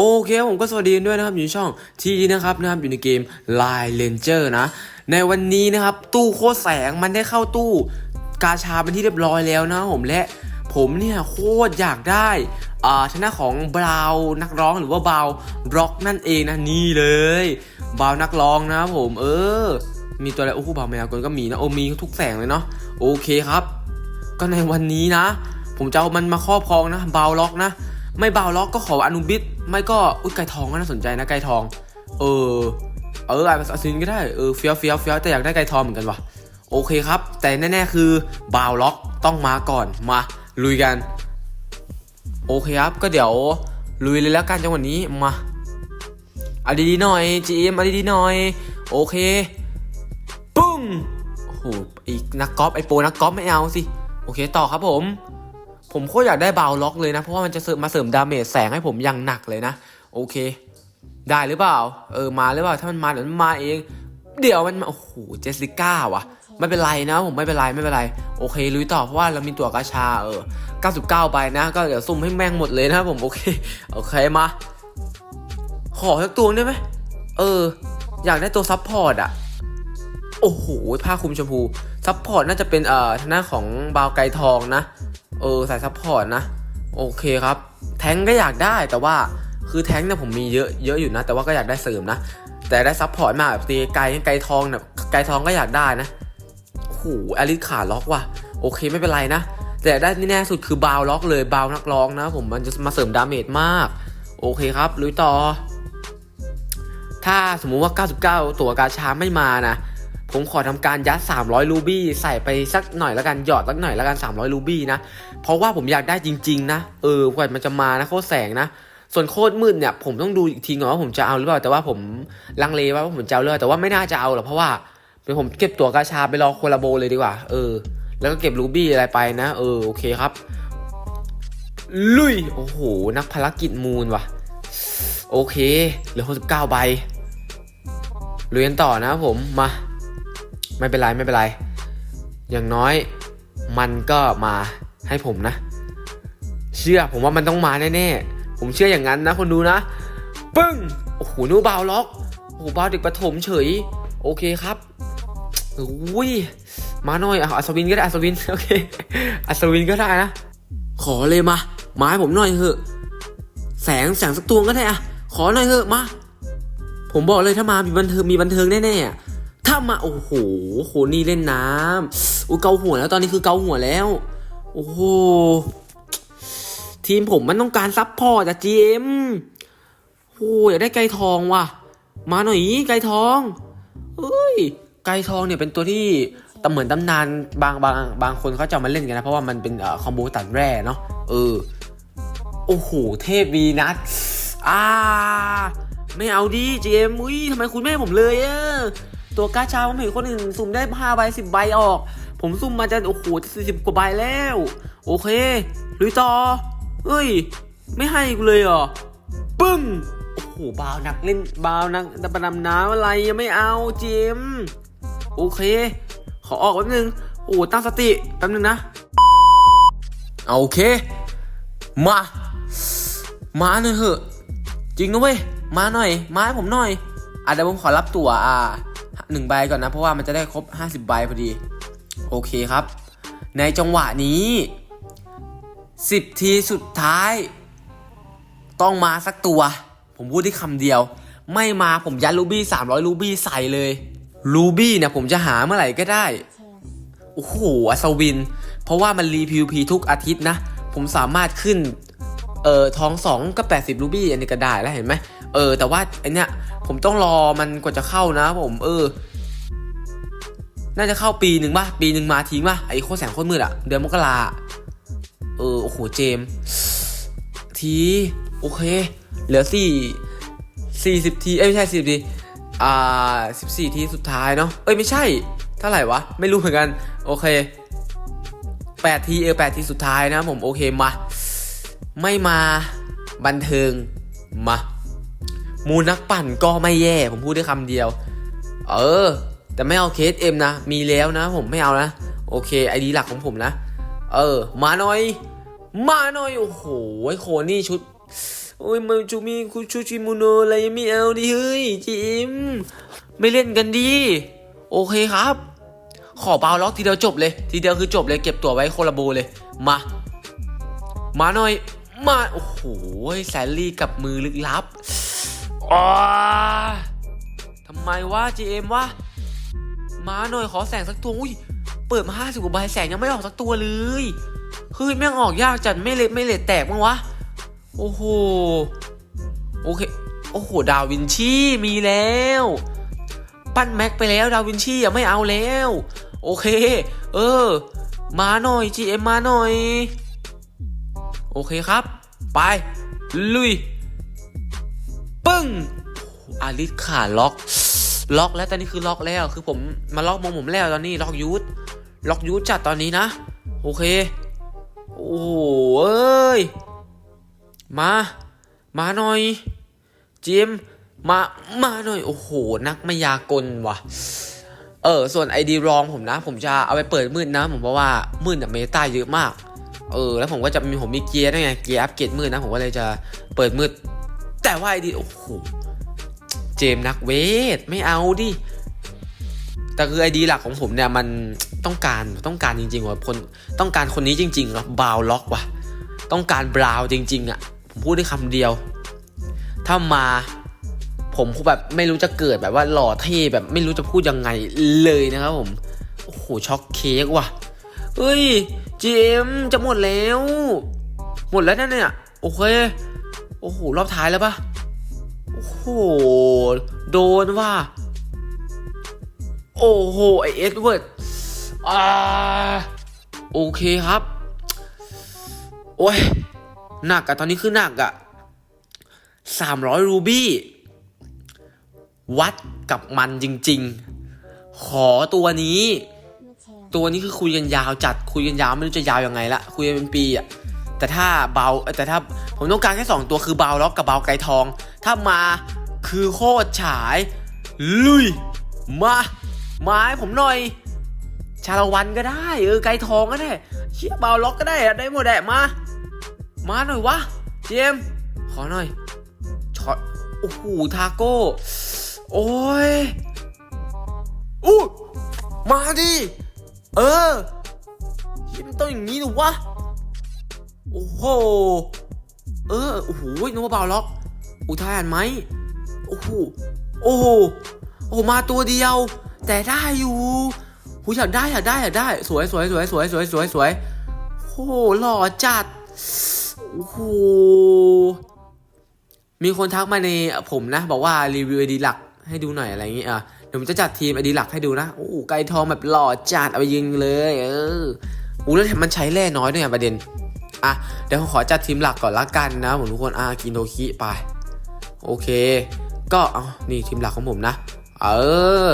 โอเคผมก็สวัสดีด้วยนะครับอยู่ในช่องทีนะครับนะครับอยู่ในเกม Line Ranger นะ ในวันนี้นะครับ ตู้โคตรแสงมันได้เข้าตู้กาชาเป็นที่เรียบร้อยแล้วนะผมและผมเนี่ยโคตรอยากได้อ่าชนะของบราวนักร้องหรือว่าบาวร็อกนั่นเองนะนี่เลยบาวนักร้องนะครับผมเออ มีตัวอะไรโอ้โหบาวแมวกลก็มีนะโอ้มีทุกแสงเลยเนาะโอเคครับ ก็ในวันนี้นะ ผมจะเอามันมาครอบครองนะบาวล็อกนะ ไม่บาวล็อกก็ขออนุบิด ไม่ก็อุ้ยไก่ทองก็น่าสนใจนะไก่ทอง เออ เอออาซินก็ได้เออเฟี้ยวเฟี้ยวเฟี้ยวแต่อยากได้ไก่ทองเหมือนกันว่ะโอเคครับ แต่แน่ ๆ คือบาวล็อกต้องมาก่อนมาลุยกัน โอเคครับ ก็เดี๋ยวลุยเลยแล้วกันจังหวะนี้มาเอาดีๆหน่อยจีเอ็มเอาดีๆหน่อย โอเค ปุ้งโอ้โหไอ้นักกอล์ฟไอ้โปรนักกอล์ฟไม่เอาสิ โอเคต่อครับผม ผมโคตรอยากได้บาวล็อกเลยนะ เพราะว่ามันจะเสริมมาเสริมดาเมจแสงให้ผมอย่างหนักเลยนะ โอเค ได้หรือเปล่า เออมาหรือเปล่า ถ้ามันมาเดี๋ยวมันมาเอง เดี๋ยวมันโอ้โหเจสสิก้าวะไม่เป็นไรนะ ผมไม่เป็นไรไม่เป็นไร โอเคลุยต่อเพราะว่าเรามีตัวกาชาเออ 99 ไปนะ ก็เดี๋ยวซุ่มให้แม่งหมดเลยนะผมโอเคโอเคมา ขอสักตัวได้ไหมเออ อยากได้ตัวซับพอร์ตอะโอ้โหผ้าคลุมชมพูซับพอร์ตน่าจะเป็นเอ่อทางด้านของบาวไกทองนะ เออสายซัพพอร์ตนะ โอเคครับ แท้งก็อยากได้แต่ว่าคือแท้งเนี่ยผมมีเยอะเยอะอยู่นะ แต่ว่าก็อยากได้เสริมนะ แต่ได้ซัพพอร์ตมาแบบตีไกลไกลทองเนี่ยไกลทองก็อยากได้นะโอ้โหอลิสขาล็อกว่ะโอเคไม่เป็นไรนะ แต่ได้นี่แน่สุดคือบาวล็อกเลยบาวนักร้องนะ ผมมันจะมาเสริมดาเมจมาก โอเคครับลุยต่อ ถ้าสมมุติว่า 99 ตัวกาชาไม่มานะ ผมขอทำการยัด 300 รูบี้ใส่ไปสักหน่อยแล้วกันหยอดสักหน่อยแล้วกัน 300 รูบี้นะ เพราะว่าผมอยากได้จริง ๆ นะ เออกว่ามันจะมานะโคตรแสงนะ ส่วนโคตรมืดเนี่ย ผมต้องดูอีกทีก่อนว่าผมจะเอาหรือเปล่า แต่ว่าผมลังเลว่าผมจะเอาเลยแต่ว่าไม่น่าจะเอาหรอกเพราะว่าเดี๋ยวผมเก็บตัวกาชาไปรอโคลาโบเลยดีกว่า เออ แล้วก็เก็บรูบี้อะไรไปนะ เออโอเคครับ ลุยโอ้โหนักภารกิจมูลว่ะ โอเคเหลือ69ใบเลุยนต่อนะผมมา ไม่เป็นไรไม่เป็นไร อย่างน้อยมันก็มาให้ผมนะ เชื่อผมว่ามันต้องมาแน่ๆ ผมเชื่ออย่างนั้นนะคนดูนะ ปึ้ง โอ้โหนูบาวล็อก โอ้โหบาวเด็กประถมเฉย โอเคครับอุ้ย มาหน่อยอะอัศวินก็ได้อัศวิน โอเค อัศวินก็ได้นะ ขอเลยมา มาให้ผมหน่อยเถอะ แสงแสงสักตัวก็ได้อะ ขอหน่อยเถอะมา ผมบอกเลยถ้ามามีบันเทิงมีบันเทิงแน่ๆอะ ถ้ามาโอ้โหโคนี่เล่นน้ำอู้เกาหัวแล้วตอนนี้คือเกาหัวแล้ว โอ้โหทีมผมมันต้องการซับพอร์ตจากจีเอ็มโอ้ยอยากได้ไก่ทองว่ะ มาหน่อยไก่ทองเฮ้ย ไก่ทองเนี่ยเป็นตัวที่ตำเหมือนตำนานบางบางบางคนเขาจะมาเล่นกันนะ เพราะว่ามันเป็นอคอมโบตัดแร่เนาะเออ โอ้โห เทพวีนัทอ่า ไม่เอาดิเจมอุ้ยทำไมคุณไม่ผมเลยอะ ตัวกาชาผมเห็นคนอื่นสุ่มได้ห้าใบสิบใบออก ผมสุ่มมาจะโอ้โหสี่สิบกว่าใบแล้ว โอเคลุยต่อเฮ้ย ไม่ให้กูเลยเหรอปึ้งโอ้โหบาวนักเล่นบาวนักประดำน้ำอะไรยังไม่เอาเจมโอเค ขอออกแป๊บนึงโอ้ตั้งสติแป๊บนึงนะโอเค มา มาหน่อยเถอะ จริงนะเว้ย มาหน่อย มาให้ผมหน่อยอะเดี๋ยวผมขอรับตั๋วอ่า หนึ่งใบก่อนนะ เพราะว่ามันจะได้ครบ 50 ใบพอดี โอเคครับ ในจังหวะนี้ 10 ทีสุดท้าย ต้องมาสักตัว ผมพูดที่คำเดียว ไม่มาผมยัดลูบี้300ลูบี้ใส่เลยลูบี้เนี่ยผมจะหาเมื่อไหร่ก็ได้ โอ้โหอัศวิน เพราะว่ามันรีพิวพีทุกอาทิตย์นะ ผมสามารถขึ้น เอ่อทองสองก็80รูบี้อันนี้ก็ได้แล้วเห็นไหม เออ แต่ว่าไอเนี้ยผมต้องรอมันกว่าจะเข้านะผม เออ น่าจะเข้าปีหนึ่งป่ะ ปีหนึ่งมาทิ้งป่ะ ไอโคตรแสงโคตรมืดอะเดือนมกราเออ โอ้โห เจมส์ที โอเค เหลือสี่สี่สิบที เอ้ย ไม่ใช่สิบที อ่าสิบสี่ทีสุดท้ายเนาะ เอ้ย ไม่ใช่ เท่าไหร่วะ ไม่รู้เหมือนกัน โอเคแปดทีเออแปดทีสุดท้ายนะผม โอเคมา ไม่มาบันเทิงมา มูนักปั่นก็ไม่แย่ ผมพูดได้คำเดียว เออ แต่ไม่เอาเคสเอ็มนะ มีแล้วนะ ผมไม่เอานะ โอเคไอดีหลักของผมนะ เออ มาหน่อย มาหน่อย โอ้โหโคนี่ชุดโอ้ยมาจูมีคุชูชิมูโนอะไรยังไม่เอาดิเฮ้ยจิม ไม่เล่นกันดี โอเคครับ ขอบาวล็อกทีเดียวจบเลย ทีเดียวคือจบเลยเก็บตัวไว้โคลาโบเลย มา มาหน่อย มา โอ้โหแซลลี่กับมือลึกลับ อ้าทำไมวะ GM วะ มาหน่อยขอแสงสักตัว อุ้ย เปิดมาห้าสิบกว่าใบแสงยังไม่ออกสักตัวเลยเฮ้ยแม่งออกยากจัดไม่เละไม่เละแตกมั้งวะ โอ้โห โอเค โอ้โห ดาวินชีมีแล้ว ปั้นแม็กไปแล้วดาวินชียังไม่เอาแล้ว โอเค เออ มาหน่อย GM มาหน่อย โอเคครับ ไป ลุย อาริสขาล็อก ล็อกแล้วตอนนี้คือล็อกแล้ว คือผมมาล็อกมงผมแล้วตอนนี้ล็อกยูทล็อกยูทจัดตอนนี้นะ โอเค โอ้โหเอ้ย มา มาหน่อย จิม มา มาหน่อย โอ้โห นักมายากลว่ะ เออ ส่วนไอดีรองผมนะ ผมจะเอาไปเปิดมืดนะ ผมเพราะว่ามืดเนี่ยเมตาเยอะมาก เออ แล้วผมก็จะมีผมมีเกียร์ด้วยไง เกียร์อัพเกรดมืดนะ ผมก็เลยจะเปิดมืด แต่ว่าไอดีโอ้โห เจมส์นักเวท ไม่เอาดิ แต่คือไอดีหลักของผมเนี่ยมันต้องการต้องการจริงๆว่ะคนต้องการคนนี้จริงๆว่ะบาวล็อกว่ะ ต้องการบราวน์จริง ๆ อะ ผมพูดได้คำเดียว ถ้ามาผมแบบไม่รู้จะเกิดแบบว่าหล่อเท่แบบไม่รู้จะพูดยังไงเลยนะครับผม โอ้โหช็อกเค้กว่ะเฮ้ยเจมส์จะหมดแล้ว หมดแล้วนั่นเนี่ยโอเค โอ้โห รอบท้ายแล้วปะโอ้โห โดนว่ะโอ้โห ไอเอ็ดเวิร์ดอ่าโอเคครับ โอ้ย หนักอะตอนนี้คือหนักอะสามร้อยรูบี้ วัดกับมันจริง ๆ ขอตัวนี้ ตัวนี้คือคุยกันยาวจัด คุยกันยาวไม่รู้จะยาวยังไงละ คุยกันเป็นปีอะ แต่ถ้าเบาแต่ถ้าผมต้องการแค่สองตัวคือเบาล็อกกับเบาไกลทอง ถ้ามาคือโคตรฉาย ลุย มามาให้ผมหน่อย ชาละวันก็ได้ เออไกลทองก็ได้เชี่ยเบาล็อกก็ได้อะได้หมดแหละมา มาหน่อยวะเจมขอหน่อยช็อตโอ้โหทาโก้ โอ้ยอู้มาดิเออยิ่มันต้องอย่างนี้หนูวะ โอ้โห เออ โอ้โหนึกว่าเบาล็อก อุทานไหม โอ้โห โอ้โห โอ้มาตัวเดียว แต่ได้อยู่หูอยากได้อยากได้อยากได้ สวยสวยสวยสวยสวยสวยสวยโอ้โห หล่อจัด โอ้โห มีคนทักมาในผมนะ บอกว่ารีวิวไอดีหลักให้ดูหน่อยอะไรอย่างเงี้อะเดี๋ยวผมจะจัดทีมไอดีหลักให้ดูนะ โอ้ไกลทองแบบหล่อจัดเอาไปยิงเลย เออโอ้แล้วมันใช้แร่น้อยด้วยอะประเด็น อะเดี๋ยวขอจัดทีมหลักก่อนละกันนะผมทุกคนอะกินโดคิไป โอเค ก็เอานี่ทีมหลักของผมนะ เออ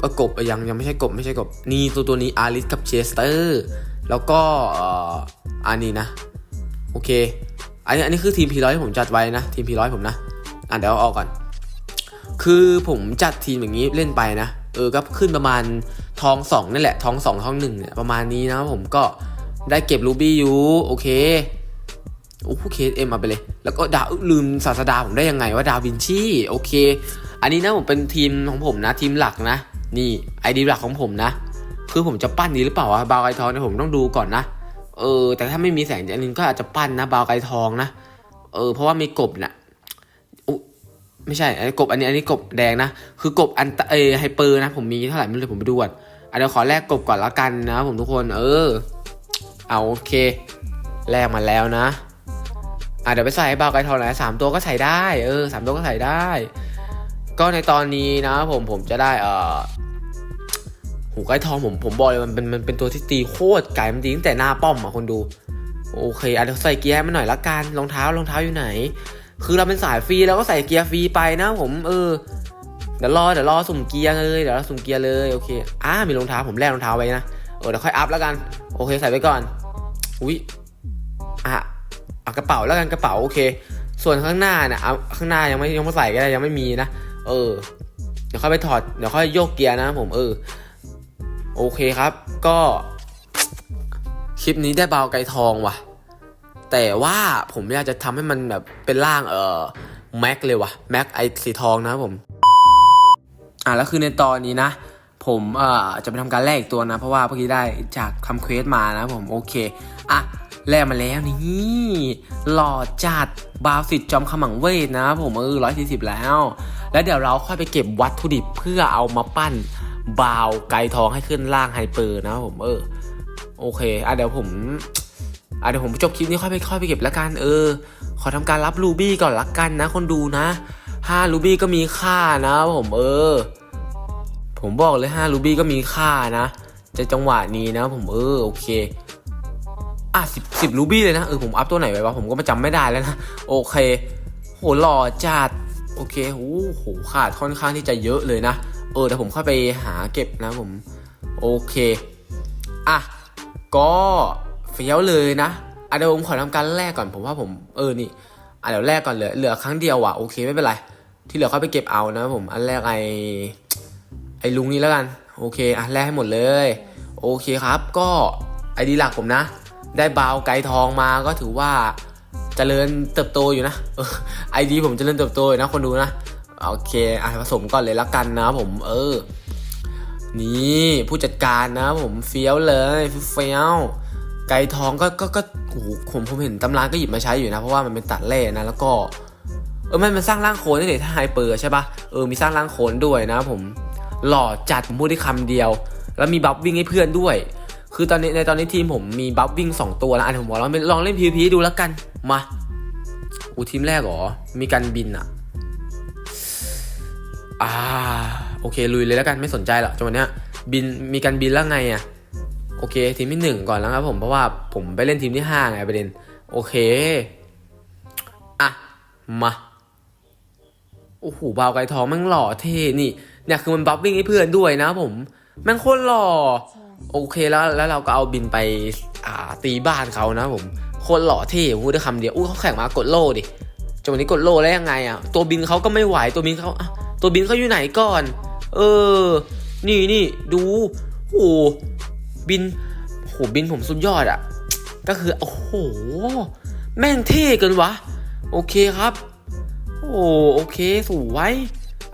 ก็กบยังยังไม่ใช่กบไม่ใช่กบ นี่ตัวตัวนี้อาริสกับเชสเตอร์ แล้วก็อ่ออันนี้นะ โอเค อันนี้อันนี้คือทีมพีร้อยที่ผมจัดไว้นะ ทีมพีร้อยผมนะ อะเดี๋ยวเอาออกก่อน คือผมจัดทีมอย่างนี้เล่นไปนะ เออก็ขึ้นประมาณทองสองนั่นแหละ ทองสองทองหนึ่งเนี่ยประมาณนี้นะผมก็ ได้เก็บรูบี้อยู่โอเคโอ้เคสเอ็มมาไปเลย แล้วก็ดาวลืมศาสดาผมได้ยังไงว่าดาวินชีโอเค อันนี้นะผมเป็นทีมของผมนะทีมหลักนะ นี่ไอดีหลักของผมนะคือผมจะปั้นนี้หรือเปล่าวะบาวไกทองเนี่ยผมต้องดูก่อนนะเออ แต่ถ้าไม่มีแสงจันทร์ก็อาจจะปั้นนะบาวไกทองนะเออเพราะว่ามีกบนะ่ะอุ๊ไม่ใช่อันนี้กบอันนี้อันนี้กบแดงนะ คือกบอันเอไฮเปอร์นะ ผมมีเท่าไหร่ไม่รู้เลยผมไปดูก่อนอะเดี๋ยวขอแลกกบก่อนละกันนะผมทุกคน เออ เอาโอเคแลกมาแล้วนะอะเดี๋ยวไปใส่บาวไกทองนะสามตัวก็ใส่ได้ เออสามตัวก็ใส่ได้ ก็ในตอนนี้นะผมผมจะได้เอ่อหูไกทองผมผมบอกเลยมันเป็นมันเป็นตัวที่ตีโคตรไกลมันตีตั้งแต่หน้าป้อมอะคนดู โอเคอะเดี๋ยวใส่เกียร์ให้มันหน่อยละกันรองเท้ารองเท้าอยู่ไหน คือเราเป็นสายฟรีเราก็ใส่เกียร์ฟรีไปนะ ผมเออเดี๋ยวรอเดี๋ยวรอสุ่มเกียร์เลยเดี๋ยวเราสุ่มเกียร์เลยโอเคอ่ามีรองเท้าผมแลกรองเท้าไว้นะเออเดี๋ยวค่อยอัพแล้วกัน โอเคใส่ไปก่อน อุ้ยอะเอากระเป๋าแล้วกันกระเป๋าโอเค ส่วนข้างหน้าเนี่ยเอาข้างหน้ายังไม่ยังไม่ใส่ก็ได้ยังไม่มีนะ เออ เดี๋ยวค่อยไปถอดเดี๋ยวค่อยโยกเกียร์นะผมเออ โอเคครับ ก็คลิปนี้ได้เบาไกลทองว่ะ แต่ว่าผมอยากจะทำให้มันแบบเป็นร่างเออแม็กเลยว่ะแม็กไอสีทองนะผม อะแล้วคือในตอนนี้นะ ผมเอ่อจะไปทำการแลกอีกตัวนะ เพราะว่าเมื่อกี้ได้จากทำเควสมานะผมโอเคอะแลกมาแล้วนี่หล่อจัดบาวสิทธิ์จอมขมังเวทนะผมเออร้อยสี่สิบแล้ว แล้วเดี๋ยวเราค่อยไปเก็บวัตถุดิบเพื่อเอามาปั้นบาวไกทองให้ขึ้นร่างไฮเปอร์นะผมเออโอเคอะเดี๋ยวผมอะเดี๋ยวผมจบคลิปนี้ค่อยไปค่อยไปเก็บแล้วกันเออ ขอทำการรับรูบี้ก่อนละกันนะ คนดูนะห้ารูบี้ก็มีค่านะผมเออ ผมบอกเลยห้ารูบี้ก็มีค่านะจะจังหวะนี้นะ ผมเออโอเคอะสิบสิบรูบี้เลยนะเออผมอัพตัวไหนไว้วะผมก็ไม่จำไม่ได้แล้วนะโอเคโหหล่อจัดโอเคโอ้โหขาดค่อนข้างที่จะเยอะเลยนะ เออเดี๋ยวผมเข้าไปหาเก็บนะผม โอเค อะ ก็เฟี้ยวเลยนะอะเดี๋ยวผมขอทำการแรกก่อนผมว่าผม เออนี่อะเดี๋ยวแรกก่อนเหลือเหลือครั้งเดียวอะโอเคไม่เป็นไร ที่เหลือค่อยไปเก็บเอานะผม อันแรกไอ ไอลุงนี้แล้วกัน โอเคอะแรกให้หมดเลย โอเคครับ ก็ไอดีหลักผมนะ ได้บาวไกทองมาก็ถือว่าเจริญเติบโตอยู่นะไอดีผมเจริญเติบโตยนะคนดูนะโอเคอะผสมก่อนเลยละกันนะผมเออ นี่ผู้จัดการนะ ผมเฟี้ยวเลยเฟี้ยวไก่ทองก็ก็ก็โอ้โหผมผมเห็นตำราก็หยิบมาใช้อยู่นะ เพราะว่ามันเป็นตัดเล่นะ แล้วก็ เออมันมันสร้างร่างโคลนได้เลยถ้าไฮเปอร์ใช่ปะเออมีสร้างร่างโคนด้วยนะผม หล่อจัดผมพูดได้คำเดียว แล้วมีบัฟวิ่งให้เพื่อนด้วย คือตอนนี้ในตอนนี้ทีมผมมีบัฟวิ่งสองตัวแล้วอันผมบอกลองลองเล่น PVP ดูแล้วกันมาอูทีมแรกหรอ มีการบินอะอ่าโอเคลุยเลยแล้วกันไม่สนใจหรอกจังหวะเนี้ยบินมีการบินแล้วไงอะ่ะโอเค ทีมที่หนึ่งก่อนแล้วครับผมเพราะว่าผมไปเล่นทีมที่ห้าไงประเด็นโอเคอะมาโอ้โหบาวไกลทองแม่งหล่อเท่นี่ เนี่ยคือมันบัฟวิ่งให้เพื่อนด้วยนะผมแม่งโคตรหล่อโอเคแล้วแล้วเราก็เอาบินไปอ่าตีบ้านเขานะผมโคตรหล่อเท่ผมพูดได้คำเดียวอู้เขาแข่งมากดโล่ดิจังหวะนี้กดโล่แล้วยังไงอะตัวบินเขาก็ไม่ไหวตัวบินเขาอะตัวบินเขาอยู่ไหนก่อน เออ นี่นี่ดูโอ้บินโหบินผมสุดยอดอะ่ะ ก็คือโอ้โหแม่งเท่เกินวะ โอเคครับ โอ้โอเคสวย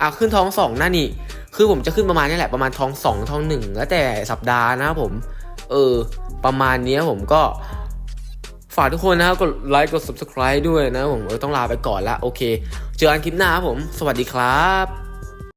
อะขึ้นท้องสองหน้านี่คือผมจะขึ้นประมาณนี้แหละประมาณท้องสองท้องหนึ่งแล้วแต่สัปดาห์นะผม เออ ประมาณนี้ผมก็ฝากทุกคนนะครับกดไลค์กด subscribe ด้วยนะผมเออต้องลาไปก่อนละโอเค เจอกันคลิปหน้าครับผม สวัสดีครับ